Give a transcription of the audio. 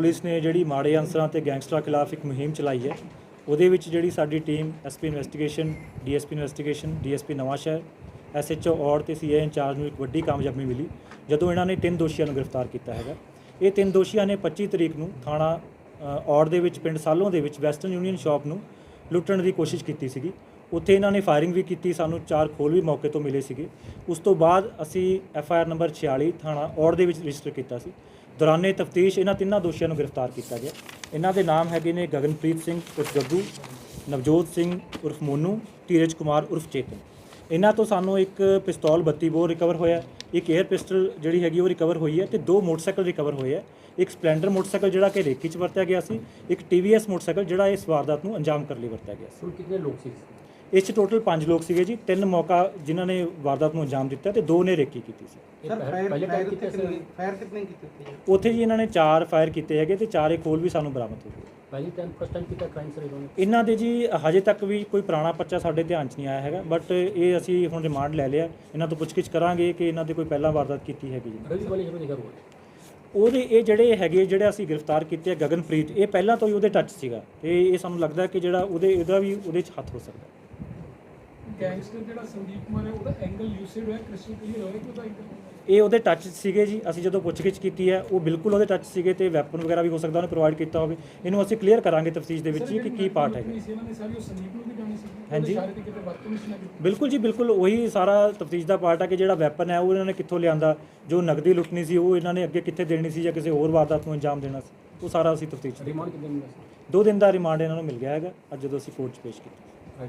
Police ਨੇ ਜਿਹੜੀ ਮਾੜੇ ਅਨਸਰਾਂ ਤੇ ਗੈਂਗਸਟਰਾਂ ਖਿਲਾਫ ਇੱਕ ਮੁਹਿੰਮ ਚਲਾਈ ਹੈ ਉਹਦੇ ਵਿੱਚ ਜਿਹੜੀ ਸਾਡੀ team SP investigation DSP investigation DSP Nawanshahr SHO Aur ਤੇ ਸੀਏ ਇੰਚਾਰਜ ਨੂੰ ਇੱਕ ਵੱਡੀ ਕਾਮਯਾਬੀ ਮਿਲੀ ਜਦੋਂ ਇਹਨਾਂ ਨੇ ਤਿੰਨ ਦੋਸ਼ੀਆਂ ਨੂੰ ਗ੍ਰਿਫਤਾਰ ਕੀਤਾ ਹੈਗਾ। ਇਹ ਤਿੰਨ ਦੋਸ਼ੀਆਂ ਨੇ 25 ਤਰੀਕ ਨੂੰ ਥਾਣਾ ਅ, ਔੜ ਦੇ ਵਿੱਚ ਪਿੰਡ ਸਾਲੋਂ ਦੇ ਵਿੱਚ ਵੈਸਟਰਨ ਯੂਨੀਅਨ ਸ਼ਾਪ ਨੂੰ ਲੁੱਟਣ ਦੀ ਕੋਸ਼ਿਸ਼ ਕੀਤੀ ਸੀਗੀ। ਉੱਥੇ ਇਹਨਾਂ ਨੇ ਫਾਇਰਿੰਗ ਵੀ ਕੀਤੀ ਸਾਨੂੰ ਚਾਰ ਖੋਲ ਵੀ ਮੌਕੇ ਤੋਂ ਮਿਲੇ ਸੀਗੇ। ਉਸ ਤੋਂ ਬਾਅਦ ਅਸੀਂ ਐਫ ਆਈ ਆਰ ਨੰਬਰ 46 ਥਾਣਾ ਔੜ ਦੇ ਵਿੱਚ ਰਜਿਸਟਰ ਕੀਤਾ ਸੀ। ਦੌਰਾਨੇ ਤਫਤੀਸ਼ ਇਹਨਾਂ ਤਿੰਨਾਂ ਦੋਸ਼ੀਆਂ ਨੂੰ ਗ੍ਰਿਫਤਾਰ ਕੀਤਾ ਗਿਆ। ਇਹਨਾਂ ਦੇ ਨਾਮ ਹੈਗੇ ਨੇ ਗਗਨਪ੍ਰੀਤ ਸਿੰਘ ਉਰਫ ਗੱਗੂ, ਨਵਜੋਤ ਸਿੰਘ ਉਰਫ ਮੋਨੂ, ਧੀਰਜ ਕੁਮਾਰ ਉਰਫ ਚੇਤਨ। ਇਹਨਾਂ ਤੋਂ ਸਾਨੂੰ ਇੱਕ ਪਿਸਤੌਲ 32 ਬੋਰ ਰਿਕਵਰ ਹੋਇਆ ਇੱਕ 에ਅਰ ਪਿਸਟਲ ਜਿਹੜੀ ਹੈਗੀ ਉਹ ਰਿਕਵਰ ਹੋਈ ਹੈ ਤੇ ਦੋ ਮੋਟਰਸਾਈਕਲ ਰਿਕਵਰ ਹੋਏ ਹੈ। ਇੱਕ ਸਪਲੈਂਡਰ ਮੋਟਰਸਾਈਕਲ ਜਿਹੜਾ ਕਿ ਰੇਕੀ 'ਚ ਵਰਤਿਆ ਗਿਆ ਸੀ, ਇੱਕ TVS ਮੋਟਰਸਾਈਕਲ ਜਿਹੜਾ ਇਸ ਵਾਰਦਾਤ ਨੂੰ ਅੰਜਾਮ ਕਰਨ ਲਈ ਵਰਤਿਆ ਗਿਆ ਸੀ। ਕਿੰਨੇ ਲੋਕ ਸੀ ਇਸ 'ਚ ਟੋਟਲ 5 ਲੋਕ ਸੀਗੇ ਜੀ ਤਿੰਨ ਮੌਕਾ ਜਿਨ੍ਹਾਂ ਨੇ ਵਾਰਦਾਤ ਨੂੰ ਅੰਜਾਮ ਦਿੱਤਾ ਤੇ ਦੋ ਨੇ ਰੇਕੀ ਕੀਤੀ ਸੀ। ਸਰ ਫਾਇਰ ਫਾਇਰ ਕੀਤਾ ਉੱਥੇ ਜੀ ਇਹਨਾਂ ਨੇ ਚਾਰ ਫਾਇਰ ਕੀਤੇ ਹੈਗੇ ਤੇ ਚਾਰੇ ਖੋਲ ਵੀ ਸਾਨੂੰ ਬਰਾਮਦ ਹੋ ਗਏ। ਪਹਿਲੀ ਟਾਈਮ ਫਸਟ ਟਾਈਮ ਕੀਤਾ ਕ੍ਰਾਈਮ ਸਰ ਇਹਨਾਂ ਦੇ ਜੀ ਹਜੇ ਤੱਕ ਵੀ ਕੋਈ ਪੁਰਾਣਾ ਪਰਚਾ ਸਾਡੇ ਧਿਆਨ 'ਚ ਨਹੀਂ ਆਇਆ ਹੈਗਾ ਬਟ ਇਹ ਅਸੀਂ ਹੁਣ ਰਿਮਾਂਡ ਲੈ ਲਿਆ। ਇਹਨਾਂ ਤੋਂ ਪੁੱਛਗਿੱਛ ਕਰਾਂਗੇ ਕਿ ਇਹਨਾਂ ਦੇ ਕੋਈ ਪਹਿਲਾਂ ਵਾਰਦਾਤ ਕੀਤੀ ਹੈਗੀ ਜੀ। ਉਹਦੇ। ਇਹ ਜਿਹੜੇ ਹੈਗੇ ਜਿਹੜੇ ਅਸੀਂ ਗ੍ਰਿਫਤਾਰ ਕੀਤੇ ਆ ਗਗਨਪ੍ਰੀਤ ਇਹ ਪਹਿਲਾਂ ਤੋਂ ਹੀ ਉਹਦੇ ਟੱਚ ਸੀਗਾ ਤੇ ਇਹ ਸਾਨੂੰ ਲੱਗਦਾ ਕਿ ਜਿਹੜਾ ਉਹਦੇ ਇਹਦਾ ਵੀ ਉਹਦੇ 'ਚ ਹੱਥ ਹੋ ਸਕਦਾ। ਗੈਂਗਸਟਰ ਜਿਹੜਾ ਸੰਦੀਪ ਕੁਮਾਰ ਹੈ ਉਹਦਾ ਐਂਗਲ ਯੂਸਿਡ ਹੋਇਆ ਕ੍ਰਿਸਟਲ ਕਲੀਅਰ ਹੋਇਆ ਕਿ ਉਹਦਾ ਇੱਕ ਇਹ ਉਹਦੇ ਟੱਚ ਸੀਗੇ ਜੀ ਅਸੀਂ ਜਦੋਂ ਪੁੱਛਗਿੱਛ ਕੀਤੀ ਹੈ ਉਹ ਬਿਲਕੁਲ ਉਹਦੇ ਟੱਚ ਸੀਗੇ ਤੇ ਵੈਪਨ ਵਗੈਰਾ ਵੀ ਹੋ ਸਕਦਾ ਉਹਨੇ ਪ੍ਰੋਵਾਈਡ ਕੀਤਾ ਹੋਵੇ। ਇਹਨੂੰ ਅਸੀਂ ਕਲੀਅਰ ਕਰਾਂਗੇ ਤਫਤੀਸ਼ ਦੇ ਵਿੱਚ ਜੀ ਕਿ ਕੀ ਪਾਰਟ ਹੈਗਾ। ਸੀ ਇਹਨਾਂ ਨੇ ਸਾਰੀ ਉਹ ਸੰਦੀਪ ਨੂੰ ਵੀ ਜਾਣੀ ਸੀ। ਹਾਂਜੀ। ਬਿਲਕੁਲ ਜੀ ਬਿਲਕੁਲ ਉਹੀ ਸਾਰਾ ਤਫਤੀਸ਼ ਦਾ ਪਾਰਟ ਹੈ ਕਿ ਜਿਹੜਾ ਵੈਪਨ ਹੈ ਉਹ ਇਹਨਾਂ ਨੇ ਕਿੱਥੋਂ ਲਿਆਂਦਾ ਜੋ ਨਗਦੀ ਲੁੱਟਣੀ ਸੀ ਉਹ ਇਹਨਾਂ ਨੇ ਅੱਗੇ ਕਿੱਥੇ ਦੇਣੀ ਸੀ ਜਾਂ ਕਿਸੇ ਹੋਰ ਵਾਰਦਾਤ ਨੂੰ ਅੰਜਾਮ ਦੇਣਾ ਸੀ। ਉਹ ਸਾਰਾ ਅਸੀਂ ਤਫਤੀਸ਼ ਰਿਮਾਂਡ ਕਿੰਨੇ ਦੋ ਦਿਨ ਦਾ ਰਿਮਾਂਡ ਇਹਨਾਂ ਨੂੰ ਮਿਲ ਗਿਆ ਹੈਗਾ ਅੱਜ ਜਦੋਂ ਅਸੀਂ ਕੋਰਟ 'ਚ ਪੇਸ਼ ਕੀਤਾ।